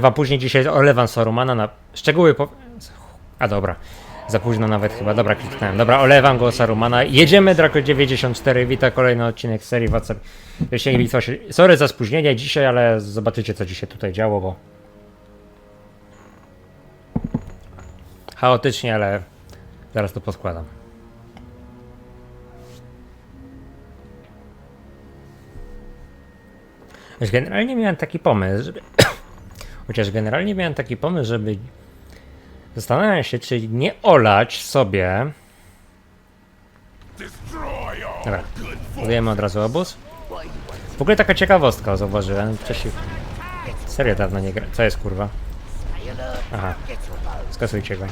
Wam później, dzisiaj olewam Sarumana na szczegóły po... A dobra, za późno nawet chyba, dobra kliknąłem. Dobra, olewam go Sarumana. Jedziemy Draco 94, wita kolejny odcinek serii WhatsApp. Bitwa się... Sorry za spóźnienie dzisiaj, ale zobaczycie co dzisiaj tutaj działo, bo... Chaotycznie, ale zaraz to poskładam. Generalnie miałem taki pomysł, żeby... Chociaż generalnie miałem taki pomysł, żeby... Zastanawiam się, czy nie olać sobie... Dobra, budujemy od razu obóz. W ogóle taka ciekawostka zauważyłem. Wcześniej... Serio dawno nie gra... Co jest kurwa? Aha. Skasujcie go.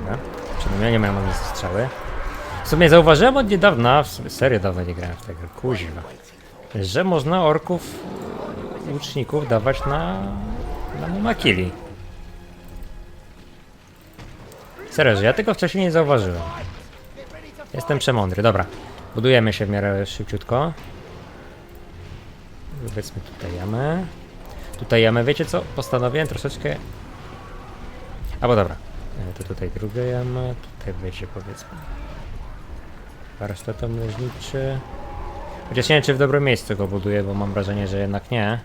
Dobra. Przynajmniej nie mają amunicji strzały. W sumie zauważyłem od niedawna, w sumie serio dawno nie grałem w tego, kuźwa, że można orków, łuczników dawać na, na mumakili. Serio, ja tego wcześniej nie zauważyłem. Jestem przemądry, dobra. Budujemy się w miarę szybciutko. Powiedzmy tutaj jamę. Tutaj jamę, wiecie co? Postanowiłem troszeczkę... Albo dobra. E, To tutaj druga jama, tutaj będzie powiedzmy warsztat mleźniczy. Chociaż nie wiem, czy w dobrym miejscu go buduję, bo mam wrażenie, że jednak nie.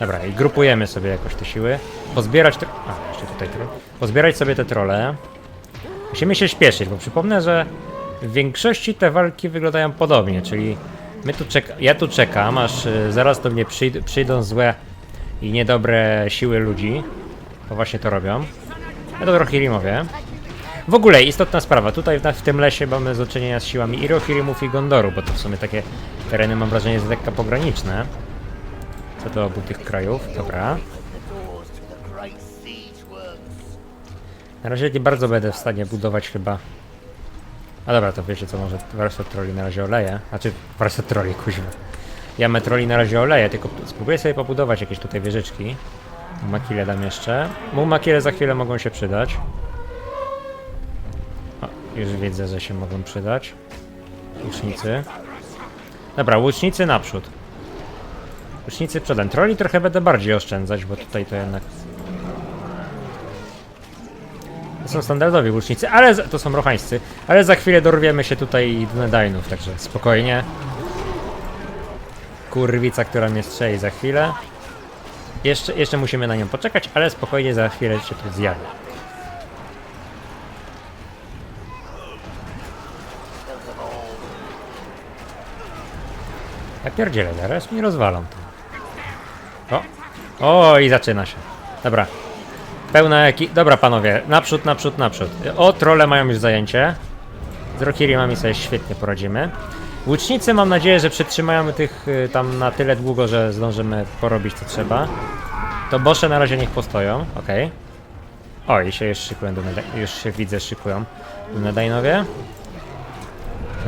Dobra, i grupujemy sobie jakoś te siły. Pozbierać te... A, jeszcze tutaj troll. Pozbierać sobie te trole. Musimy się śpieszyć, bo przypomnę, że w większości te walki wyglądają podobnie, czyli my tu czeka... ja tu czekam, aż y, zaraz do mnie przyjd przyjdą złe i niedobre siły ludzi. Bo właśnie to robią. Ja to trochę Hirimowie. W ogóle istotna sprawa, tutaj w, w tym lesie mamy do czynienia z siłami Irohirimów i Gondoru, bo to w sumie takie tereny mam wrażenie, że lekko pograniczne. Co do obu tych krajów, dobra. Na razie nie bardzo będę w stanie budować chyba. A dobra, to wiecie co, może warsztat troli na razie oleję. Znaczy, warsztat troli, kuźwa. Ja metroli na razie oleję, tylko spróbuję sobie pobudować jakieś tutaj wieżyczki. Makile dam jeszcze. Mu makile za chwilę mogą się przydać. O, już widzę, że się mogą przydać. Łucznicy. Dobra, łucznicy naprzód. Łucznicy przodem. Troli trochę będę bardziej oszczędzać, bo tutaj to jednak... To są standardowi łucznicy, ale za... to są rochańscy. Ale za chwilę dorwiemy się tutaj do Nedainów, także spokojnie. Kurwica, która mnie strzeli za chwilę. Jeszcze, jeszcze musimy na nią poczekać, ale spokojnie za chwilę się tu zjawi. Ja pierdzielę, zaraz mi rozwalą to. O! O, i zaczyna się. Dobra. Pełna jaki... Dobra, panowie. Naprzód, naprzód, naprzód. O, trole mają już zajęcie. Z Rokirimami sobie świetnie poradzimy. Łucznicy mam nadzieję, że przetrzymają tych y, tam na tyle długo, że zdążymy porobić co trzeba. To bosze na razie niech postoją, okej. O, i się już szykują, już się widzę, szykują Dunedajnowie.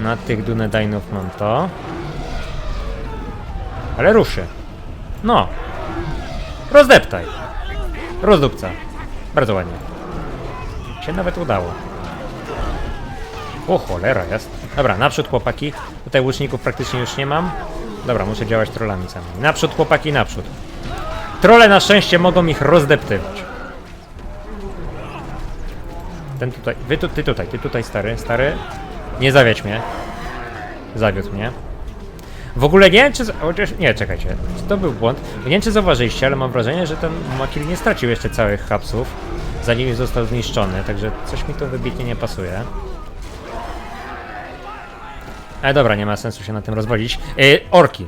Na tych Dunedajnów mam to. Ale ruszy. No. Rozdeptaj. Rozdupca. Bardzo ładnie. Się nawet udało. O cholera jest. Dobra, naprzód chłopaki. Tutaj łuczników praktycznie już nie mam. Dobra, muszę działać trollami samymi. Naprzód chłopaki, naprzód. Trole na szczęście mogą ich rozdeptywać. Ten tutaj, wy tu, ty tutaj, ty tutaj stary, stary. Nie zawiedź mnie. Zawiódł mnie. W ogóle nie wiem czy... Chociaż... Nie, czekajcie. To był błąd. Nie wiem czy zauważyliście, ale mam wrażenie, że ten Makil nie stracił jeszcze całych hapsów, zanim został zniszczony, także coś mi tu wybitnie nie pasuje. Ale dobra, nie ma sensu się na tym rozwodzić. Yy, orki.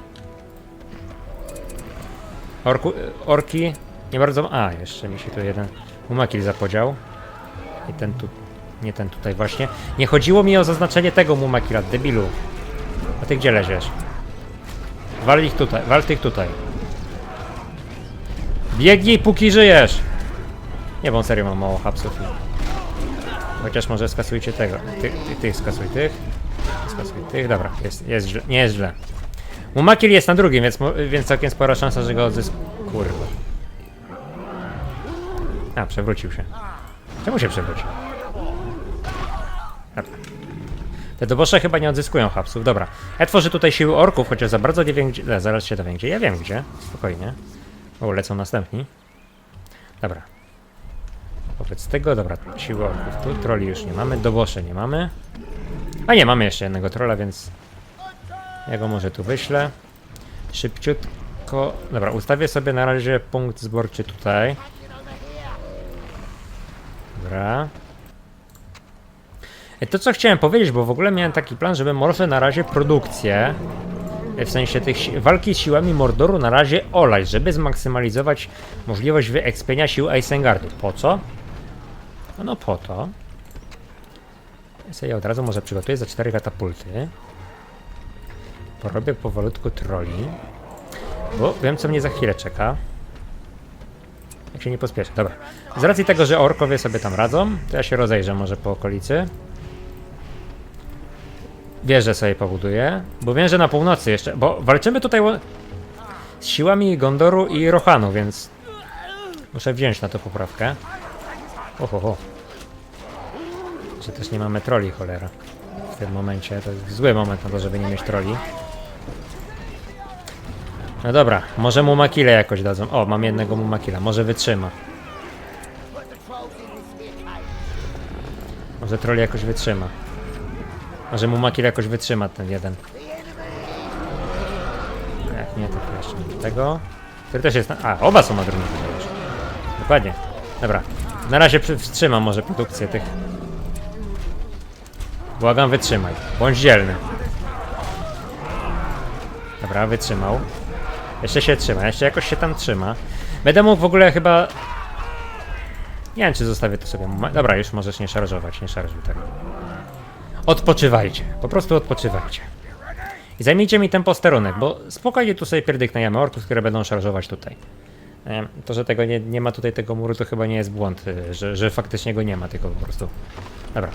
Orku, y, orki nie bardzo... A, jeszcze mi się tu jeden Mumakil zapodział. I ten tu... Nie ten tutaj właśnie. Nie chodziło mi o zaznaczenie tego Mumakila, debilu. A ty gdzie leziesz? Wal ich tutaj, wal tych tutaj. Biegnij póki żyjesz! Nie, bo serio ma mało hapsów. Chociaż może skasujcie tego. Ty, ty, tych skasuj tych. Skasuj tych, dobra, jest, jest źle, nie jest źle. Mumakil jest na drugim, więc, więc całkiem spora szansa, że go odzysk... Kurwa. A, przewrócił się. Czemu się przewrócił? Dobra. Te dobosze chyba nie odzyskują hapsów. Dobra. Ja tworzę tutaj siły orków, chociaż za bardzo nie wiem gdzie. E, zaraz się dowiem gdzie. Ja wiem gdzie. Spokojnie. O, lecą następni. Dobra. Wobec tego, dobra, siły orków. Tu troli już nie mamy, dobosze nie mamy. A nie, mamy jeszcze jednego trolla, więc ja go może tu wyślę. Szybciutko. Dobra, ustawię sobie na razie punkt zborczy tutaj. Dobra. E, To co chciałem powiedzieć, bo w ogóle miałem taki plan, żeby może na razie produkcję, e, w sensie tych walki z siłami Mordoru na razie olać, żeby zmaksymalizować możliwość wyekspienia sił Isengardu. Po co? No, po to. Ja od razu może przygotuję za cztery katapulty. Porobię powolutku troli. Bo wiem co mnie za chwilę czeka. Jak się nie pospieszę. Dobra. Z racji tego, że orkowie sobie tam radzą, to ja się rozejrzę może po okolicy. Wieżę sobie pobuduję, bo wiem, że na północy jeszcze, bo walczymy tutaj z siłami Gondoru i Rohanu, więc muszę wziąć na to poprawkę. Oho, że też nie mamy troli, cholera. W tym momencie to jest zły moment na to, żeby nie mieć troli. No dobra, może mu makile jakoś dadzą. O, mam jednego mu makila, może wytrzyma. Może troll jakoś wytrzyma. Może mu makil jakoś wytrzyma ten jeden. Jak nie, to jeszcze tego. Który też jest na... A, oba są na drugim poziomie. Dokładnie. Dobra. Na razie wstrzymam może produkcję tych. Błagam, wytrzymaj. Bądź dzielny. Dobra, wytrzymał. Jeszcze się trzyma, jeszcze jakoś się tam trzyma. Będę mógł w ogóle chyba... Nie wiem, czy zostawię to sobie. Dobra, już możesz nie szarżować, nie szarżuj tak. Odpoczywajcie, po prostu odpoczywajcie. I zajmijcie mi ten posterunek, bo spokojnie tu sobie pierdyknęjemy orków, które będą szarżować tutaj. To, że tego nie, nie ma tutaj tego muru, to chyba nie jest błąd, y, że, że faktycznie go nie ma, tylko po prostu... Dobra.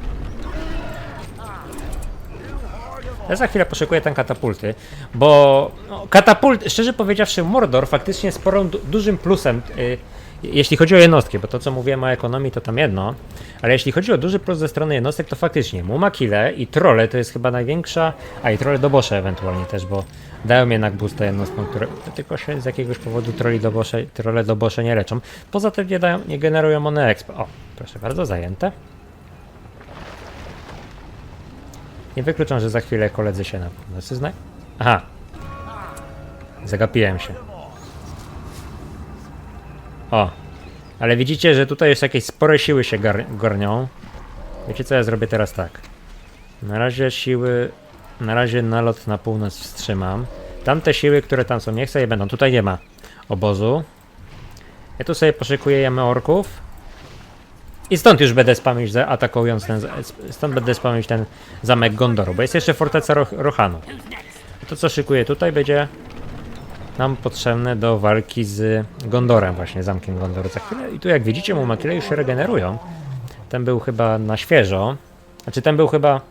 Ja za chwilę poszykuję tam katapulty, bo no, katapult, szczerze powiedziawszy, Mordor faktycznie sporą, du dużym plusem, y, jeśli chodzi o jednostki, bo to co mówiłem o ekonomii to tam jedno, ale jeśli chodzi o duży plus ze strony jednostek, to faktycznie Mumakile i Trolle to jest chyba największa, a i Trolle Dobosze ewentualnie też, bo dają jednak boosta jednostkom, które tylko się z jakiegoś powodu troli dobosze, Trolle Dobosze nie leczą. Poza tym nie, dają, nie generują one exp. O, proszę bardzo, zajęte. Nie wykluczam, że za chwilę koledzy się na północy zna... Aha. Zagapiłem się. O. Ale widzicie, że tutaj już jakieś spore siły się gar garnią. Wiecie co, ja zrobię teraz tak. Na razie siły... Na razie nalot na północ wstrzymam. Tamte siły, które tam są, niech sobie będą. Tutaj nie ma obozu. Ja tu sobie poszykuję jamy orków. I stąd już będę spamić, atakując ten, stąd będę spamić ten zamek Gondoru, bo jest jeszcze forteca Roh Rohanu. To co szykuję tutaj będzie nam potrzebne do walki z Gondorem właśnie, zamkiem Gondoru za chwilę. I tu jak widzicie mu makile już się regenerują. Ten był chyba na świeżo. Znaczy ten był chyba...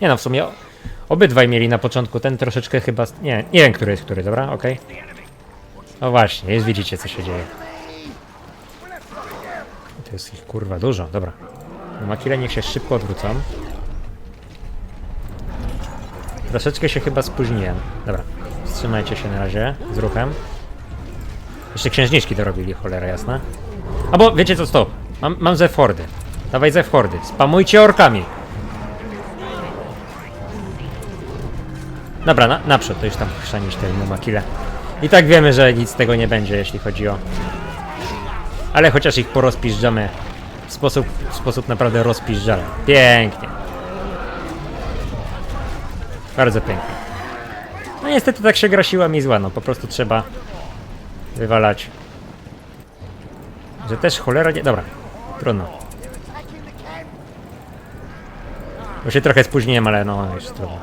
Nie no, w sumie obydwaj mieli na początku, ten troszeczkę chyba... Nie, nie wiem który jest który, dobra, okej. O właśnie, jest widzicie co się dzieje. To jest ich kurwa dużo, dobra. Makile niech się szybko odwrócą. Troszeczkę się chyba spóźniłem. Dobra, wstrzymajcie się na razie z ruchem. Jeszcze księżniczki dorobili, cholera jasna. A bo wiecie co, stop. Mam, mam ze Fordy. Dawaj ze Fordy. Spamujcie orkami. Dobra, na, naprzód, to już tam chrzanić te mumakile. I tak wiemy, że nic z tego nie będzie, jeśli chodzi o ale chociaż ich porozpiżdżamy w sposób, w sposób naprawdę rozpiżdżalny. Pięknie. Bardzo pięknie. No niestety tak się gra siła mi zła, no po prostu trzeba wywalać. Że też cholera nie... Dobra, trudno. Bo się trochę spóźniłem, ale no już trudno.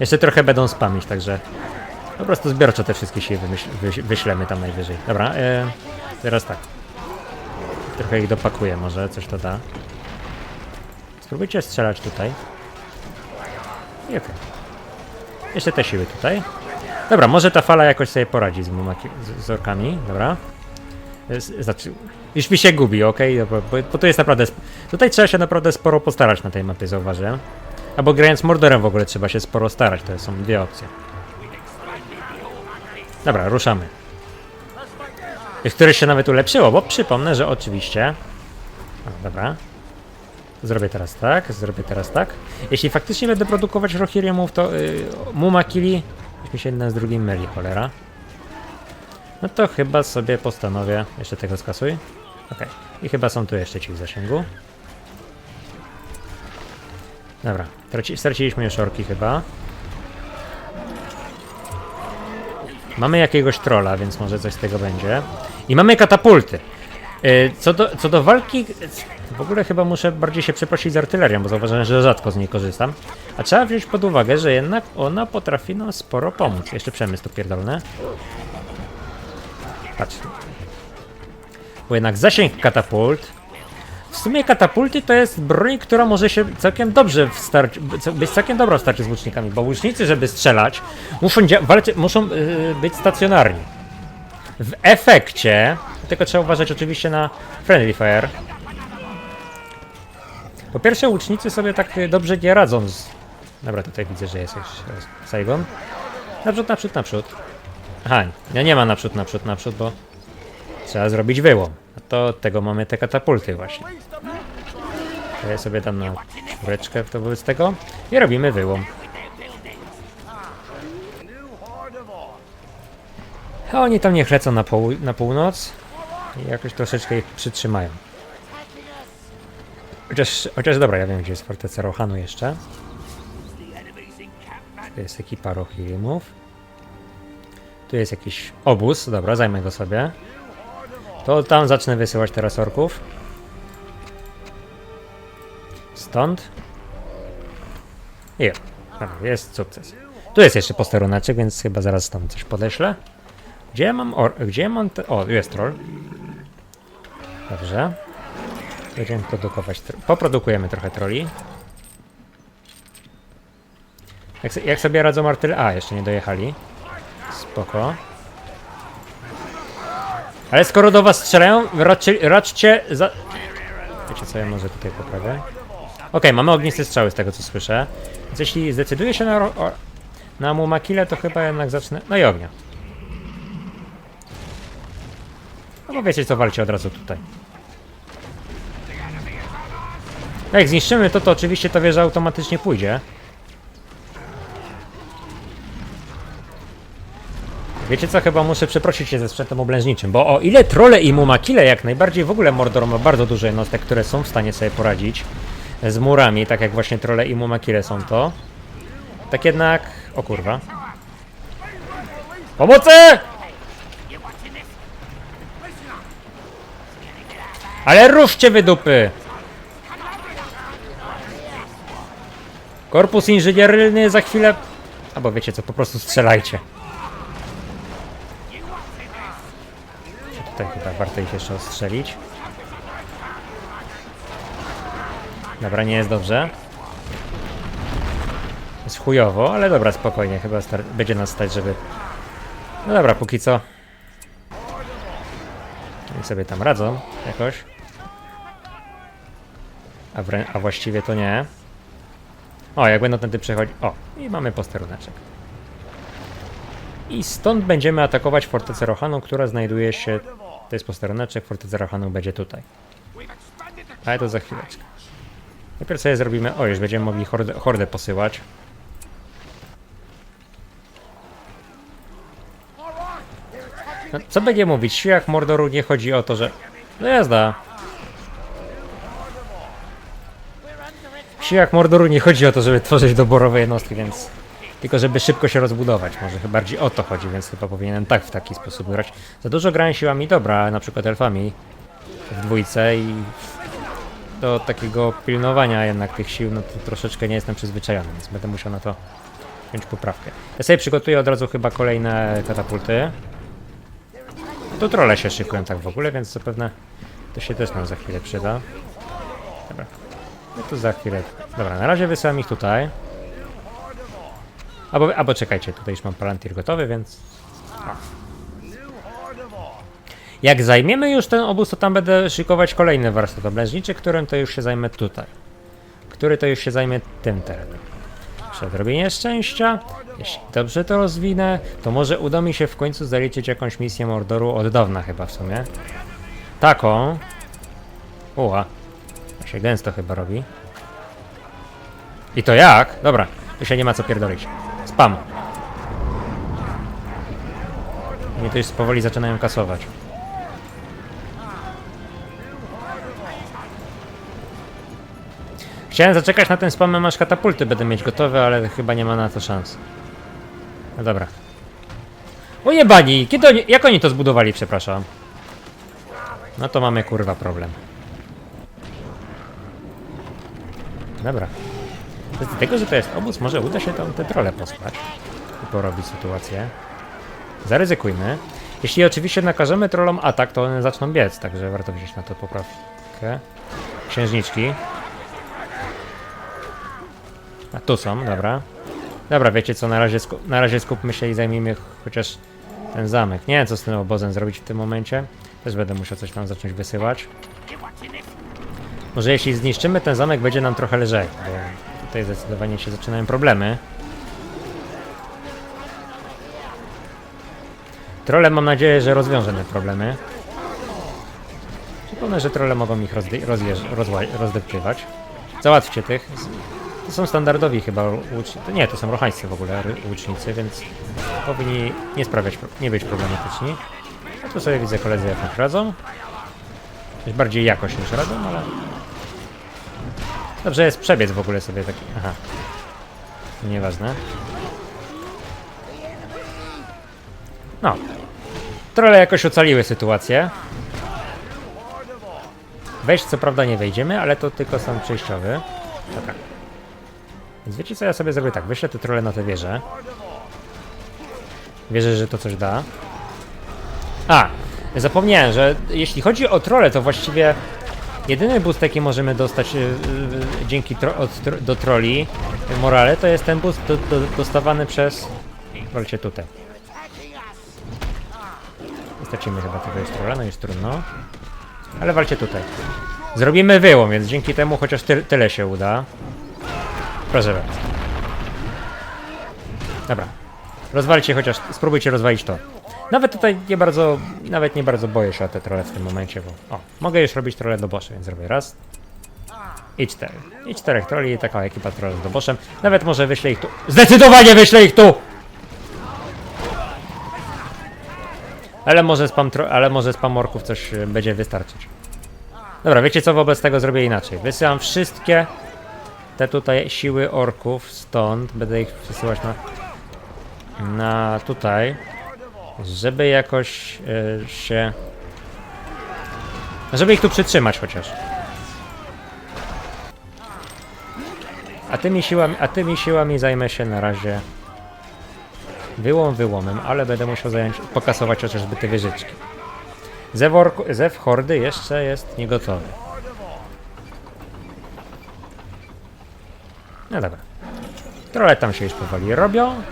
Jeszcze trochę będą spamić, także po prostu zbiorczo te wszystkie siły wyś, wyślemy tam najwyżej. Dobra, e, teraz tak. Trochę ich dopakuję, może coś to da. Spróbujcie strzelać tutaj. I okej. Jeszcze te siły tutaj. Dobra, może ta fala jakoś sobie poradzi z, mumaki, z, z orkami, dobra. Znaczy, już mi się gubi, okej? Bo, bo, bo to jest naprawdę... Tutaj trzeba się naprawdę sporo postarać na tej mapie, zauważyłem. Albo grając Mordorem w ogóle trzeba się sporo starać, to są dwie opcje. Dobra, ruszamy. I Któreś się nawet ulepszyło, bo przypomnę, że oczywiście... O, dobra. Zrobię teraz tak, zrobię teraz tak. Jeśli faktycznie będę produkować Rohirrimów, to yy, Mumakili... Już mi się jedna z drugim myli, cholera. No to chyba sobie postanowię... Jeszcze tego skasuj. Okej. I chyba są tu jeszcze ci w zasięgu. Dobra. Traci, straciliśmy już orki chyba. Mamy jakiegoś trolla, więc może coś z tego będzie. I mamy katapulty. Yy, Co do, co do walki, w ogóle chyba muszę bardziej się przeprosić z artylerią, bo zauważyłem, że rzadko z niej korzystam. A trzeba wziąć pod uwagę, że jednak ona potrafi nam sporo pomóc. Jeszcze przemysł tu pierdolny. Patrz. Bo jednak zasięg katapult. W sumie katapulty to jest broń, która może się całkiem dobrze w być całkiem dobra w starciu z łucznikami, bo łucznicy, żeby strzelać, muszą, muszą yy, być stacjonarni. W efekcie, tylko trzeba uważać oczywiście na friendly fire. Po pierwsze, łucznicy sobie tak y, dobrze nie radzą z... Dobra, tutaj widzę, że jest jakiś e, Saigon. Naprzód, naprzód, naprzód. Aha, ja nie ma naprzód, naprzód, naprzód, bo trzeba zrobić wyłom. A to tego mamy te katapulty właśnie. To ja sobie dam na czwóreczkę to wobec tego i robimy wyłom. A oni tam niech lecą na, poł na północ i jakoś troszeczkę ich przytrzymają. Chociaż, chociaż dobra, ja wiem gdzie jest forteca Rohanu jeszcze. Tu jest ekipa Rohirrimów. Tu jest jakiś obóz, dobra, zajmę go sobie. To tam zacznę wysyłać teraz orków. Stąd. I jest sukces. Tu jest jeszcze posteruneczek, więc chyba zaraz tam coś podeślę. Gdzie ja mam or... Gdzie ja mam te... O, jest troll. Dobrze. Będziemy produkować... Poprodukujemy trochę troli. Jak, jak sobie radzą artyl... A, jeszcze nie dojechali. Spoko. Ale skoro do was strzelają, raczcie, raczcie za... Wiecie co, ja może tutaj poprawię. Okej, mamy ogniste strzały z tego co słyszę. Więc jeśli zdecyduję się na, na Mumakile, to chyba jednak zacznę... No i ognia. No bo wiecie co, walcie od razu tutaj. Jak zniszczymy to, to oczywiście ta wieża automatycznie pójdzie. Wiecie co, chyba muszę przeprosić się ze sprzętem oblężniczym, bo o ile trole i mumakile jak najbardziej w ogóle Mordor ma bardzo dużo jednostek, które są w stanie sobie poradzić z murami, tak jak właśnie trole i mumakile są to, tak jednak... o kurwa. Pomocy! Ale ruszcie wy Korpus inżynierny za chwilę... Albo wiecie co, po prostu strzelajcie. Tutaj chyba warto ich jeszcze ostrzelić. Dobra, nie jest dobrze. Jest chujowo, ale dobra, spokojnie, chyba będzie nas stać, żeby... No dobra, póki co. Niech sobie tam radzą jakoś. A, a właściwie to nie. O, jak będą tędy przechodzić. O, i mamy posteruneczek. I stąd będziemy atakować fortecę Rohanu, która znajduje się. To jest posteruneczek, forteca Rohanu będzie tutaj. Ale to za chwileczkę. Najpierw sobie zrobimy. O, już będziemy mogli hordę, hordę posyłać. No, co będzie mówić? W siłach Mordoru nie chodzi o to, że. No jazda. W siłach Mordoru nie chodzi o to, żeby tworzyć doborowe jednostki, więc tylko żeby szybko się rozbudować. Może chyba bardziej o to chodzi, więc chyba powinienem tak w taki sposób grać. Za dużo grałem siłami dobra, na przykład elfami w dwójce i do takiego pilnowania jednak tych sił, no to troszeczkę nie jestem przyzwyczajony, więc będę musiał na to wziąć poprawkę. Ja sobie przygotuję od razu chyba kolejne katapulty. Tu trole się szykują tak w ogóle, więc zapewne to się też nam za chwilę przyda. Dobra. No to za chwilę. Dobra, na razie wysyłam ich tutaj. Albo, albo czekajcie, tutaj już mam palantir gotowy, więc... Jak zajmiemy już ten obóz, to tam będę szykować kolejny warsztat oblężniczy, którym to już się zajmę tutaj. Który to już się zajmie tym terenem. Przy odrobinie szczęścia, jeśli dobrze to rozwinę, to może uda mi się w końcu zaliczyć jakąś misję Mordoru od dawna chyba w sumie. Taką. Uła. Się gęsto chyba robi. I to jak? Dobra, tu się nie ma co pierdolić. Spam. Mnie to już powoli zaczynają kasować. Chciałem zaczekać na ten spam, aż katapulty będę mieć gotowe, ale chyba nie ma na to szans. No dobra. O jebani! Kiedy oni, jak oni to zbudowali, przepraszam? No to mamy kurwa problem. Dobra. Z tego, że to jest obóz, może uda się tam te trole posłać i porobić sytuację. Zaryzykujmy. Jeśli oczywiście nakażemy trollom atak, to one zaczną biec, także warto wziąć na to poprawkę. Księżniczki. A tu są, dobra. Dobra, wiecie co, na razie, sku na razie skupmy się i zajmijmy chociaż ten zamek. Nie wiem, co z tym obozem zrobić w tym momencie. Też będę musiał coś tam zacząć wysyłać. Może jeśli zniszczymy ten zamek, będzie nam trochę lżej, bo tutaj zdecydowanie się zaczynają problemy. Trole mam nadzieję, że rozwiążę te problemy. Przypomnę, że trole mogą ich rozdeptywać. Załatwcie tych. To są standardowi chyba łucznicy. Nie, to są rochańscy w ogóle łucznicy, więc powinni nie sprawiać, nie być problematyczni. A tu sobie widzę koledzy jak radzą. Coś bardziej jakoś niż radzą, ale... Dobrze jest przebiec w ogóle sobie taki... Aha. Nieważne. No. Trolle jakoś ocaliły sytuację. Wejść co prawda nie wejdziemy, ale to tylko sam przejściowy. Dobra. Więc wiecie co ja sobie zrobię tak, wyślę te trole na tę wieżę. Wierzę, że to coś da. A! Zapomniałem, że jeśli chodzi o trole, to właściwie jedyny boost jaki możemy dostać y, y, dzięki tro od, do troli y, morale, to jest ten boost do, do, dostawany przez... Walcie tutaj. Stracimy chyba tego jest trolla, no jest trudno. Ale walcie tutaj. Zrobimy wyłom, więc dzięki temu chociaż ty tyle się uda. Proszę bardzo. Dobra. Rozwalcie chociaż, spróbujcie rozwalić to. Nawet tutaj nie bardzo, nawet nie bardzo boję się o te trole w tym momencie, bo... O, mogę już robić trole do boszy, więc zrobię raz. I cztery. I czterech troli i taka ekipa troli do boszem. Nawet może wyślę ich tu. Zdecydowanie wyślę ich tu! Ale może spam, ale może spam orków coś y, będzie wystarczyć. Dobra, wiecie co wobec tego zrobię inaczej. Wysyłam wszystkie te tutaj siły orków stąd. Będę ich przesyłać na, na tutaj, żeby jakoś y, się... Żeby ich tu przytrzymać chociaż. A tymi siłami, a tymi siłami zajmę się na razie wyłom wyłomem, ale będę musiał zająć, pokasować chociażby te wieżyczki. Zew, hordy jeszcze jest niegotowy. No dobra. Trolle tam się już powoli robią.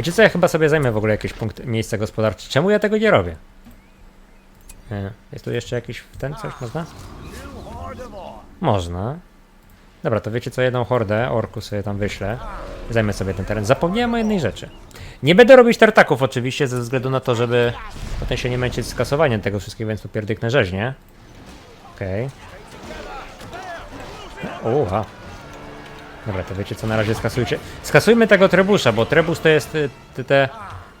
Wiecie co, ja chyba sobie zajmę w ogóle jakieś punkt, miejsce gospodarcze. Czemu ja tego nie robię? E, Jest tu jeszcze jakiś ten coś można? Można. Dobra, to wiecie co, jedną hordę orku sobie tam wyślę. Zajmę sobie ten teren. Zapomniałem o jednej rzeczy. Nie będę robić tartaków oczywiście, ze względu na to, żeby potem się nie męczyć z kasowaniem tego wszystkiego, więc tu pierdyknę rzeźnie. Okej. Okay. Dobra, to wiecie co, na razie skasujcie. Skasujmy tego trebusza, bo trebusz to jest y, te, te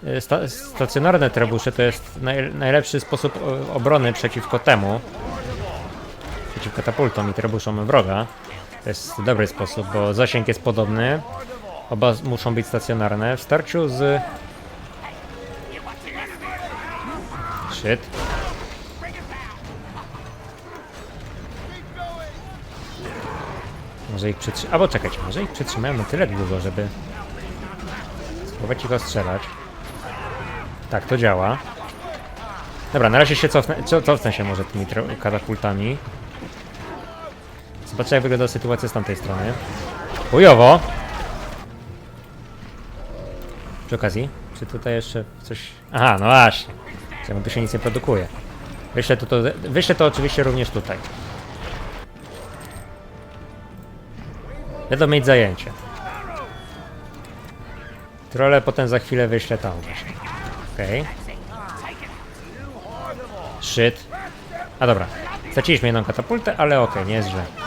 y, sta, stacjonarne trebusze, to jest naj, najlepszy sposób obrony przeciwko temu. Przeciw katapultom i trebuszom wroga. To jest dobry sposób, bo zasięg jest podobny. Oba muszą być stacjonarne. W starciu z... Shit. Może ich przytrzymać... Albo czekajcie, może ich przytrzymałem na tyle długo, żeby... Spróbować ich ostrzelać. Tak, to działa. Dobra, na razie się cofnę, co- cofnę się może tymi katapultami. Zobaczę jak wygląda sytuacja z tamtej strony. Chujowo! Przy okazji, Czy tutaj jeszcze coś... Aha, no właśnie. Czemu tu się nic nie produkuje? Wyślę to, to, wyślę to oczywiście również tutaj. Będą mieć zajęcie. Trole potem za chwilę wyślę tam. Okej. Szczyt. A dobra. Straciliśmy jedną katapultę, ale okej, nie jest źle.